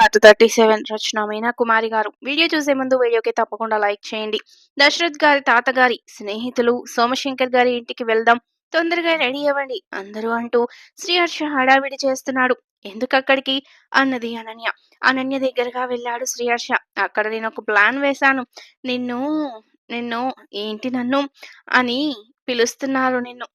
Part thirty seven Rachana Meena Kumari garu. Video చూసే ముందు వీడియోకి తప్పకుండా లైక్ చేయండి. దశరథ్ గారి తాతగారి స్నేహితులు సోమశంకర్ గారి ఇంటికి వెళ్దాం. తొందరగా రెడీ అవ్వండి. అందరూ అంటూ శ్రీహర్ష హడావిడి చేస్తున్నాడు. ఎందుకు అక్కడికి? అన్నది అనన్య. అనన్య దగ్గరగా వెళ్ళాడు శ్రీహర్ష అక్కడ నేను ఒక ప్లాన్ వేశాను. నిన్ను నిన్ను ఏంటి నన్ను అని పిలుస్తున్నారు నిన్ను.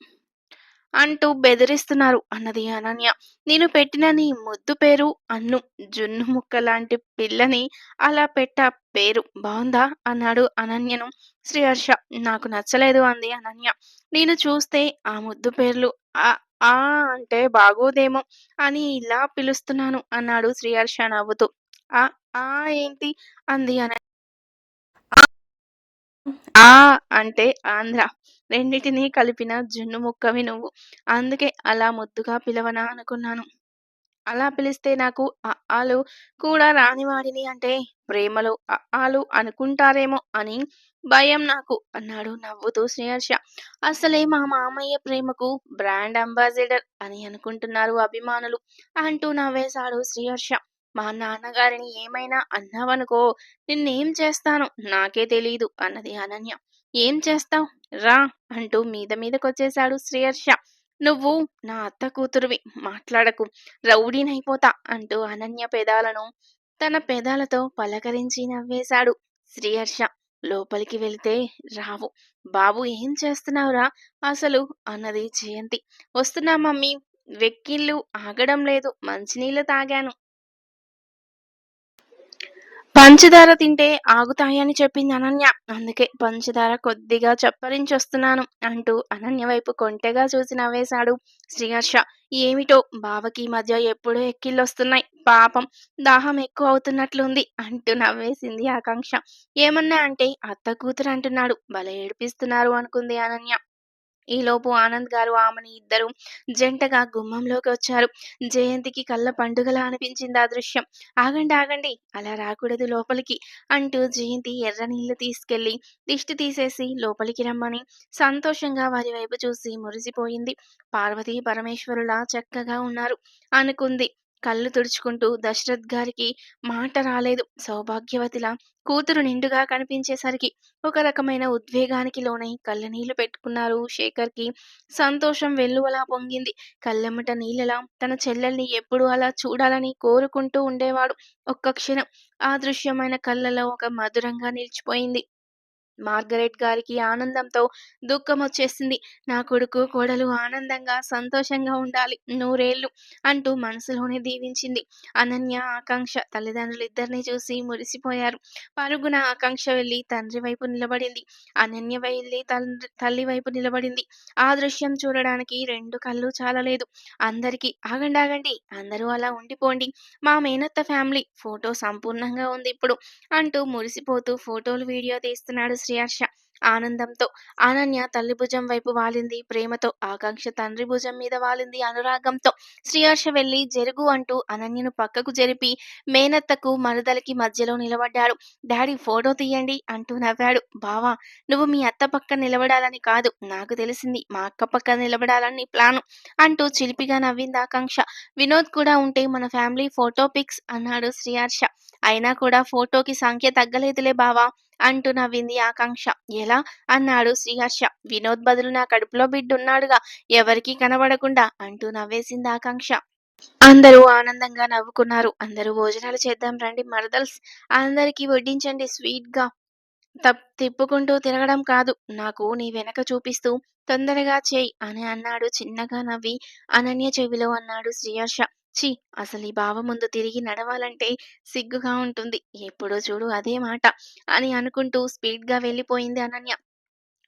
అంటూ బెదిరిస్తున్నారు అన్నది అనన్య. నేను పెట్టిన నీ ముద్దు పేరు అన్ను. జున్ను ముక్క లాంటి పిల్లని అలా పెట్ట పేరు. బాగుందా అన్నాడు అనన్యను శ్రీహర్ష నాకు నచ్చలేదు అంది అనన్య. నేను చూస్తే ఆ ముద్దు పేర్లు ఆ ఆ అంటే బాగోదేమో అని ఇలా పిలుస్తున్నాను అన్నాడు శ్రీహర్ష నవ్వుతూ. ఆ ఆ ఏంటి? అంది అనన్య. ఆ అంటే ఆంధ్ర. రెండిటినీ కలిపిన జున్ను ముక్కవి నువ్వు అందుకే అలా ముద్దుగా పిలవనా అనుకున్నాను. అలా పిలిస్తే నాకు ఆలు కూడా రానివాడిని అంటే ప్రేమలో ఆలు అనుకుంటారేమో అని భయం నాకు అన్నాడు నవ్వుతూ శ్రీహర్ష. అసలే మా మామయ్య ప్రేమకు బ్రాండ్ అంబాసిడర్ అని అనుకుంటున్నారు అభిమానులు అంటూ నవ్వేశాడు శ్రీహర్ష. మా నాన్నగారిని ఏమైనా అన్నావనుకో నిన్నేం చేస్తాను నాకే తెలియదు అన్నది అనన్య. ఏం చేస్తావు? రా అంటూ మీద మీదకొచ్చేశాడు శ్రీహర్ష. నువ్వు నా అత్త కూతురువి మాట్లాడకు రౌడీనైపోతా అంటూ అనన్య పెదాలను తన పెదాలతో పలకరించి నవ్వేశాడు శ్రీహర్ష. లోపలికి వెళితే రావు బాబు ఏం చేస్తున్నావురా? అసలు అన్నది జయంతి. వస్తున్నా మమ్మీ వెక్కిళ్ళు ఆగడం లేదు మంచినీళ్ళు తాగాను పంచదార తింటే ఆగుతాయని చెప్పింది అనన్య. అందుకే పంచదార కొద్దిగా చప్పరించొస్తున్నాను అంటూ అనన్య వైపు కొంటెగా చూసి నవ్వేశాడు శ్రీహర్ష. ఏమిటో బావకి మధ్య ఎప్పుడూ ఎక్కిళ్ళొస్తున్నాయి. పాపం దాహం ఎక్కువ అవుతున్నట్లుంది అంటూ నవ్వేసింది ఆకాంక్ష. ఏమన్నా అంటే అత్త కూతురు అంటున్నాడు. భలే ఏడిపిస్తున్నారు అనుకుంది అనన్య. ఈలోపు ఆనంద్ గారు ఆమెని ఇద్దరు జంటగా గుమ్మంలోకి వచ్చారు. జయంతికి కళ్ళ పండుగలా అనిపించింది ఆ దృశ్యం. ఆగండి ఆగండి అలా రాకూడదు లోపలికి అంటూ జయంతి ఎర్ర నీళ్ళు తీసుకెళ్ళి దిష్టి తీసేసి లోపలికి రమ్మని సంతోషంగా వారి వైపు చూసి మురిసిపోయింది. పార్వతీ పరమేశ్వరులా చక్కగా ఉన్నారు అనుకుంది. కళ్ళు తుడుచుకుంటూ దశరథ్ గారికి మాట రాలేదు. సౌభాగ్యవతిలా కూతురు నిండుగా కనిపించేసరికి ఒక రకమైన ఉద్వేగానికి లోనై కళ్ళనీళ్ళు పెట్టుకున్నారు శేఖర్కి. సంతోషం వెల్లువలా పొంగింది. కళ్ళెమ్మట నీళ్ళలా తన చెల్లెల్ని ఎప్పుడు అలా చూడాలని కోరుకుంటూ ఉండేవాడు. ఒక్క క్షణం ఆ దృశ్యమైన కళ్ళలో ఒక మధురంగా నిలిచిపోయింది. మార్గరెట్ గారికి ఆనందంతో దుఃఖం వచ్చేసింది నా కొడుకు కోడలు ఆనందంగా సంతోషంగా ఉండాలి. నూరేళ్ళు అంటూ మనసులోనే దీవించింది. అనన్య ఆకాంక్ష తల్లిదండ్రులిద్దరిని చూసి మురిసిపోయారు. పరుగున ఆకాంక్ష వెళ్ళి తండ్రి వైపు నిలబడింది. అనన్య వెళ్ళి తండ్రి తల్లి వైపు నిలబడింది. ఆ దృశ్యం చూడడానికి రెండు కళ్ళు చాలలేదు. అందరికీ ఆగండి ఆగండి అందరూ అలా ఉండిపోండి. మా మేనత్త ఫ్యామిలీ ఫోటో సంపూర్ణంగా ఉంది ఇప్పుడు అంటూ మురిసిపోతూ ఫోటోలు వీడియో తీస్తున్నాడు శ్రేయర్ష ఆనందంతో. అనన్య తల్లి భుజం వైపు వాలింది ప్రేమతో. ఆకాంక్ష తండ్రి భుజం మీద వాలింది అనురాగంతో. శ్రీహర్ష వెళ్ళి జరుగు అంటూ అనన్యను పక్కకు జరిపి మేనత్తకు మరుదలకి మధ్యలో నిలబడ్డాడు. డాడీ ఫోటో తీయండి అంటూ నవ్వాడు. బావా నువ్వు మీ అత్త పక్క నిలబడాలని కాదు. నాకు తెలిసింది మా అక్క పక్క నిలబడాలని ప్లాను అంటూ చిలిపిగా నవ్వింది ఆకాంక్ష. వినోద్ కూడా ఉంటే మన ఫ్యామిలీ ఫోటో పిక్స్ అన్నాడు శ్రీహర్ష అయినా కూడా ఫోటోకి సంఖ్య తగ్గలేదులే బావా అంటూ నవ్వింది ఆకాంక్ష. ఎలా? అన్నాడు శ్రీహర్ష. వినోద్ బదులు నా కడుపులో బిడ్డున్నాడుగా. ఎవరికీ కనబడకుండా అంటూ నవ్వేసింది ఆకాంక్ష. అందరూ ఆనందంగా నవ్వుకున్నారు. అందరూ భోజనాలు చేద్దాం రండి మరదల్స్. అందరికీ వడ్డించండి స్వీట్గా తప్ తిప్పుకుంటూ తిరగడం కాదు. నాకు నీ వెనక చూపిస్తూ తొందరగా చేయి అని అన్నాడు చిన్నగా నవ్వి అనన్య చెవిలో అన్నాడు శ్రీహర్ష. ఛీ! అసలు ఈ బావ ముందు తిరిగి నడవాలంటే సిగ్గుగా ఉంటుంది. ఎప్పుడో చూడు అదే మాట అని అనుకుంటూ స్పీడ్గా వెళ్ళిపోయింది అనన్య.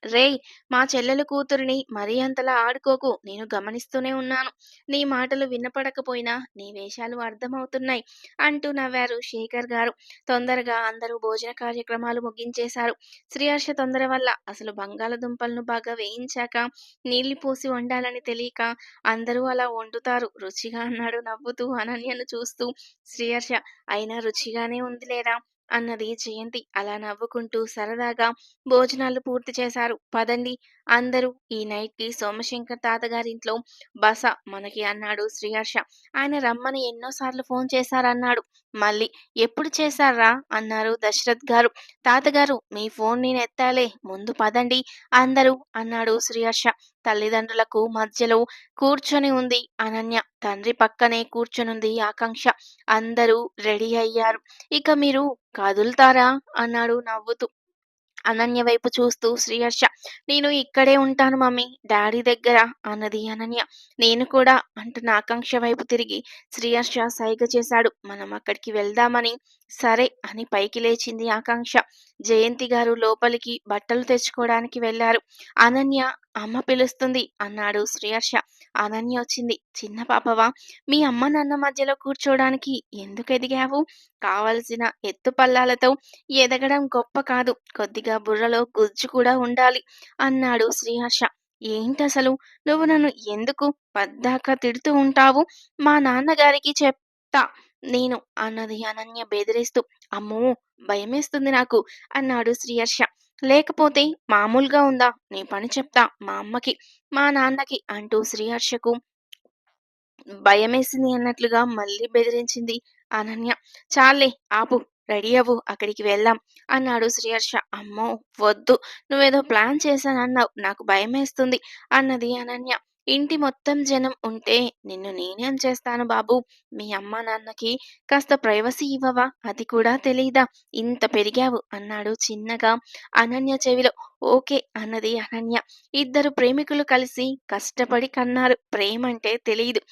రేయ్ మా చెల్లెలు కూతురిని మరీ అంతలా ఆడుకోకు. నేను గమనిస్తూనే ఉన్నాను. నీ మాటలు వినపడకపోయినా నీ వేషాలు అర్థమవుతున్నాయి అంటూ నవ్వారు శేఖర్ గారు. తొందరగా అందరూ భోజన కార్యక్రమాలు ముగించేశారు. శ్రీహర్ష తొందర వల్ల అసలు బంగాళదుంపలను బాగా వేయించాక నీళ్ళు పోసి వండాలని తెలియక అందరూ అలా వండుతారు. రుచిగా అన్నాడు నవ్వుతూ అనన్యను చూస్తూ. శ్రీహర్ష అయినా రుచిగానే ఉంది లేరా అన్నది జయంతి. అలా నవ్వుకుంటూ సరదాగా భోజనాలు పూర్తి చేశారు. పదండి. అందరూ ఈ నైట్‌కి సోమశంకర్ తాతగారింట్లో బస మనకి అన్నాడు శ్రీహర్ష. ఆయన రమ్మని ఎన్నో సార్లు ఫోన్ చేశారన్నాడు. మళ్ళీ ఎప్పుడు చేశారా అన్నారు దశరథ్ గారు. తాతగారు మీ ఫోన్ నేను ఎత్తాలే ముందు పదండి అందరూ అన్నాడు శ్రీహర్ష. తల్లిదండ్రులకు మధ్యలో కూర్చొని ఉంది అనన్య. తండ్రి పక్కనే కూర్చొనుంది ఆకాంక్ష. అందరూ రెడీ అయ్యారు. ఇక మీరు కదులుతారా? అన్నాడు నవ్వుతూ. అనన్య వైపు చూస్తూ శ్రీహర్ష. నేను ఇక్కడే ఉంటాను మమ్మీ డాడీ దగ్గర అన్నది అనన్య. నేను కూడా అంటున్న ఆకాంక్ష వైపు తిరిగి శ్రీహర్ష సైగ చేశాడు. మనం అక్కడికి వెళ్దామని. సరే అని పైకి లేచింది ఆకాంక్ష. జయంతి గారు లోపలికి బట్టలు తెచ్చుకోవడానికి వెళ్ళారు. అనన్య అమ్మ పిలుస్తుంది అన్నాడు శ్రీహర్ష. అనన్య వచ్చింది. చిన్న పాపవా మీ అమ్మ నాన్న మధ్యలో కూర్చోడానికి ఎందుకు ఎదిగావు? కావలసిన ఎత్తు పల్లాలతో ఎదగడం గొప్ప కాదు. కొద్దిగా బుర్రలో గుజ్జు కూడా ఉండాలి అన్నాడు శ్రీహర్ష. ఏంటసలు నువ్వు నన్ను ఎందుకు పద్దాక తిడుతూ ఉంటావు? మా నాన్నగారికి చెప్తా నేను అన్నది అనన్య బెదిరిస్తూ. అమ్మో భయమేస్తుంది నాకు అన్నాడు శ్రీహర్ష. లేకపోతే మామూలుగా ఉందా? నీ పని చెప్తా మా అమ్మకి, మా నాన్నకి అంటూ శ్రీహర్షకు భయమేసింది అన్నట్లుగా మళ్ళీ బెదిరించింది అనన్య. చాలే ఆపు రెడీ అవ్వు అక్కడికి వెళ్దాం అన్నాడు శ్రీహర్ష. అమ్మో వద్దు నువ్వేదో ప్లాన్ చేశానన్నావు నాకు భయమేస్తుంది అన్నది అనన్య. ఇంటి మొత్తం జనం ఉంటే నిన్ను నేనేం చేస్తాను బాబు. మీ అమ్మ నాన్నకి కాస్త ప్రైవసీ ఇవ్వవా? అది కూడా తెలీదా? ఇంత పెరిగావు అన్నాడు చిన్నగా అనన్య చెవిలో. ఓకే అన్నది అనన్య. ఇద్దరు ప్రేమికులు కలిసి కష్టపడి కన్నారు. ప్రేమంటే తెలియదు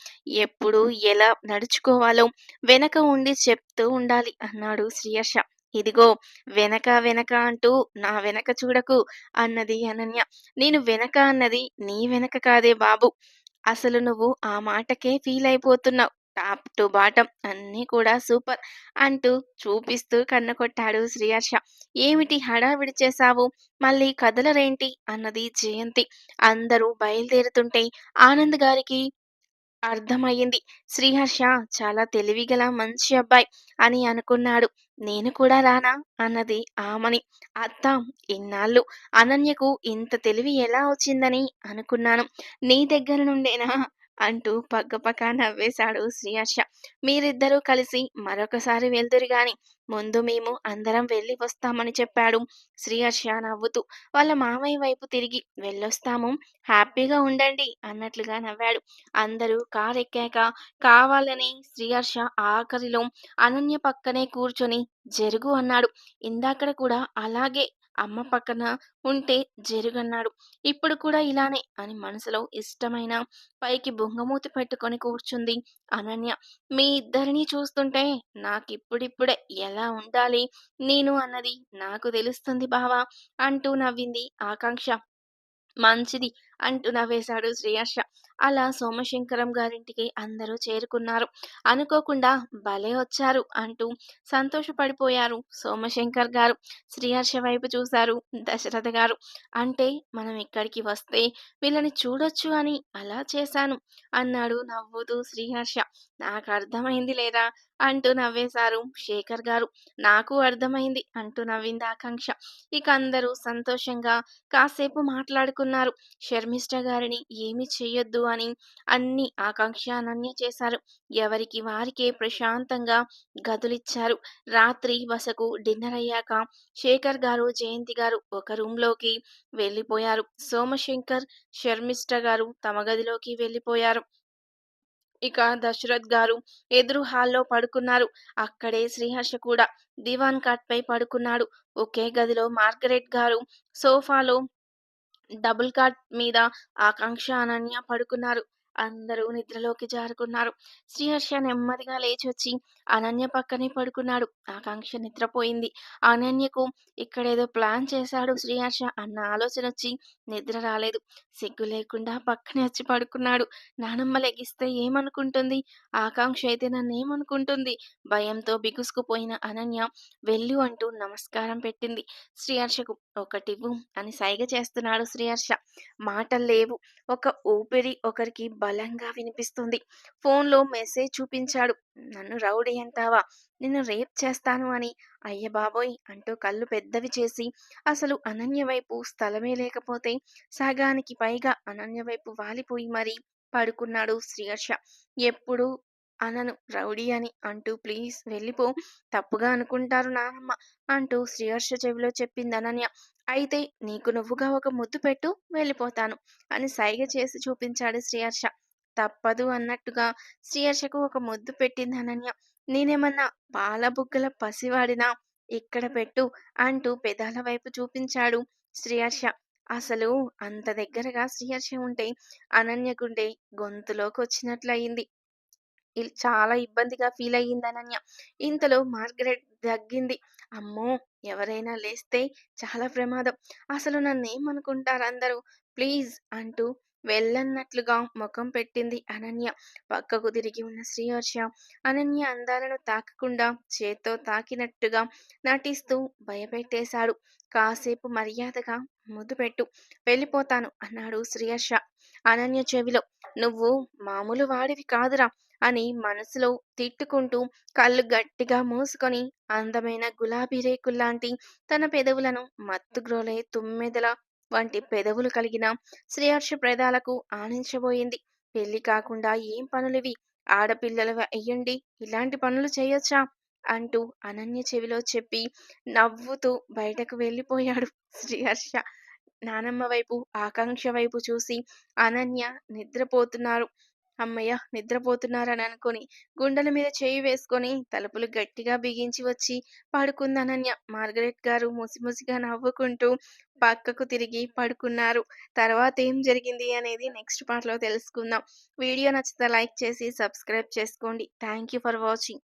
ఎప్పుడు ఎలా నడుచుకోవాలో వెనక ఉండి చెప్తూ ఉండాలి అన్నాడు శ్రీయర్ష. ఇదిగో వెనక వెనక అంటూ నా వెనక చూడకు అన్నది అనన్య. నేను వెనక అన్నది నీ వెనక కాదే బాబు. అసలు నువ్వు ఆ మాటకే ఫీల్ అయిపోతున్నావు టాప్ టు బాటం అన్నీ కూడా సూపర్ అంటూ చూపిస్తూ కన్ను కొట్టాడు శ్రీహర్ష. ఏమిటి హడావిడి చేశావు? మళ్ళీ కదలరేంటి అన్నది జయంతి. అందరూ బయలుదేరుతుంటే ఆనంద్ గారికి అర్థమయ్యింది. శ్రీహర్ష చాలా తెలివిగల మంచి అబ్బాయి అని అనుకున్నాడు. నేను కూడా రానా? అన్నది ఆమని. అత్త ఇన్నాళ్ళు అనన్యకు ఇంత తెలివి ఎలా వచ్చిందని అనుకున్నాను. నీ దగ్గర నుండేనా? అంటూ పక్కపక్క నవ్వేశాడు శ్రీహర్ష. మీరిద్దరూ కలిసి మరొకసారి వెళ్తురు గాని ముందు మేము అందరం వెళ్ళి వస్తామని చెప్పాడు శ్రీహర్ష నవ్వుతూ. వాళ్ళ మామయ్య వైపు తిరిగి వెళ్ళొస్తాము హ్యాపీగా ఉండండి అన్నట్లుగా నవ్వాడు. అందరూ కారు ఎక్కాక కావాలని శ్రీహర్ష ఆఖరిలో అనన్య పక్కనే కూర్చొని జరుగు అన్నాడు. ఇందాకడ కూడా అలాగే అమ్మ పక్కన ఉంటే జరుగన్నాడు. ఇప్పుడు కూడా ఇలానే అని మనసులో ఇష్టమైన పైకి బొంగమూతి పెట్టుకొని కూర్చుంది అనన్య. మీ ఇద్దరిని చూస్తుంటే నాకిప్పుడిప్పుడే ఎలా ఉండాలి నేను అన్నది నాకు తెలుస్తుంది బావా అంటూ నవ్వింది ఆకాంక్ష. మంచిది అంటూ నవ్వేశాడు శ్రేయర్ష. అలా సోమశంకరం గారింటికి అందరూ చేరుకున్నారు. అనుకోకుండా భలే వచ్చారు అంటూ సంతోషపడిపోయారు సోమశంకర్ గారు. శ్రీహర్ష వైపు చూశారు దశరథ గారు. అంటే మనం ఇక్కడికి వస్తే వీళ్ళని చూడొచ్చు అని అలా చేశాను అన్నాడు నవ్వుతూ శ్రీహర్ష నాకు అర్థమైంది లేదా అంటూ నవ్వేశారు శేఖర్ గారు. నాకు అర్థమైంది అంటూ నవ్వింది ఆకాంక్ష. ఇక అందరూ సంతోషంగా కాసేపు మాట్లాడుకున్నారు. ధర్మిష్ట గారిని ఏమి చేయొద్దు అని అన్ని ఆకాంక్ష అనన్య చేశారు. ఎవరికి వారికే ప్రశాంతంగా గదులిచ్చారు. రాత్రి బసకు డిన్నర్ అయ్యాక శేఖర్ గారు జయంతి గారు ఒక రూమ్లోకి వెళ్ళిపోయారు. సోమశంకర్ శర్మిష్ట గారు తమ గదిలోకి వెళ్ళిపోయారు. ఇక దశరథ్ గారు ఎదురు హాల్లో పడుకున్నారు. అక్కడే శ్రీహర్ష కూడా దివాన్ కాట్ పై పడుకున్నాడు. ఒకే గదిలో మార్గరెట్ గారు సోఫాలో డబుల్ కాట్ మీద ఆకాంక్ష అనన్య పడుకున్నారు. అందరూ నిద్రలోకి జారుకున్నారు. శ్రీహర్ష నెమ్మదిగా లేచి వచ్చి అనన్య పక్కనే పడుకున్నాడు. ఆకాంక్ష నిద్రపోయింది. అనన్యకు ఇక్కడేదో ప్లాన్ చేశాడు శ్రీహర్ష అన్న ఆలోచన వచ్చి నిద్ర రాలేదు. సిగ్గు లేకుండా పక్కనే వచ్చి పడుకున్నాడు. నానమ్మ లెగిస్తే ఏమనుకుంటుంది? ఆకాంక్ష అయితే నన్ను ఏమనుకుంటుంది భయంతో బిగుసుకుపోయిన అనన్య వెళ్ళు అంటూ నమస్కారం పెట్టింది. శ్రీహర్షకు ఒకటివ్వు అని సైగ చేస్తున్నాడు శ్రీహర్ష. మాటలు లేవు. ఒక ఊపిరి ఒకరికి బలంగా వినిపిస్తుంది. ఫోన్‌లో మెసేజ్ చూపించాడు. నన్ను రౌడీ అంటావా? నిన్ను రేప్ చేస్తాను అని. అయ్యబాబోయ్ అంటూ కళ్ళు పెద్దవి చేసి అసలు అనన్య వైపు స్థలమే లేకపోతే సగానికి పైగా అనన్య వైపు వాలిపోయి మరీ పడుకున్నాడు శ్రీహర్ష. ఎప్పుడు అనను రౌడీ అని అంటూ ప్లీజ్ వెళ్ళిపో. తప్పుగా అనుకుంటారు నానమ్మ అంటూ శ్రీహర్ష చెవిలో చెప్పింది అనన్య. అయితే నీకు నువ్వుగా ఒక ముద్దు పెట్టు వెళ్ళిపోతాను అని సైగ చేసి చూపించాడు శ్రీహర్ష. తప్పదు అన్నట్టుగా శ్రీహర్షకు ఒక ముద్దు పెట్టింది అనన్య. నేనేమన్నా పాలబుగ్గల పసివాడినా? ఇక్కడ పెట్టు అంటూ పెదాల వైపు చూపించాడు శ్రీహర్ష. అసలు అంత దగ్గరగా శ్రీహర్ష ఉంటే అనన్య గుండె గొంతులోకొచ్చినట్లయింది. చాలా ఇబ్బందిగా ఫీల్ అయ్యింది అనన్య. ఇంతలో మార్గరెట్ దగ్గింది. అమ్మో! ఎవరైనా లేస్తే చాలా ప్రమాదం. అసలు నన్నేమనుకుంటారందరూ? ప్లీజ్ అంటూ వెళ్ళన్నట్లుగా ముఖం పెట్టింది అనన్య. పక్కకు తిరిగి ఉన్న శ్రీహర్ష అనన్య అందాలను తాకకుండా చేత్తో తాకినట్టుగా నటిస్తూ భయపెట్టేశాడు. కాసేపు మర్యాదగా ముద్దు పెట్టు. వెళ్ళిపోతాను అన్నాడు శ్రీహర్ష అనన్య చెవిలో. నువ్వు మామూలు వాడివి కాదురా! అని మనసులో తిట్టుకుంటూ కళ్ళు గట్టిగా మూసుకొని అందమైన గులాబీ రేకుల్లాంటి తన పెదవులను మత్తుగ్రోలే తుమ్మెదల వంటి పెదవులు కలిగిన శ్రీహర్ష ప్రదాలకు ఆనించబోయింది. పెళ్ళి కాకుండా ఏం పనులివి? ఆడపిల్లలు అయ్యండి ఇలాంటి పనులు చేయొచ్చా? అంటూ అనన్య చెవిలో చెప్పి నవ్వుతూ బయటకు వెళ్ళిపోయాడు శ్రీహర్ష. నానమ్మ వైపు, ఆకాంక్ష వైపు చూసి అనన్య నిద్రపోతున్నారు. అమ్మయ్య నిద్రపోతున్నారని అనుకుని గుండెల మీద చేయి వేసుకొని తలుపులు గట్టిగా బిగించి వచ్చి పడుకుందనన్య. మార్గరెట్ గారు ముసిముసిగా నవ్వుకుంటూ పక్కకు తిరిగి పడుకున్నారు. తర్వాత ఏం జరిగింది అనేది నెక్స్ట్ పార్ట్‌లో తెలుసుకుందాం. వీడియో నచ్చితే లైక్ చేసి సబ్స్క్రైబ్ చేసుకోండి. Thank you for watching.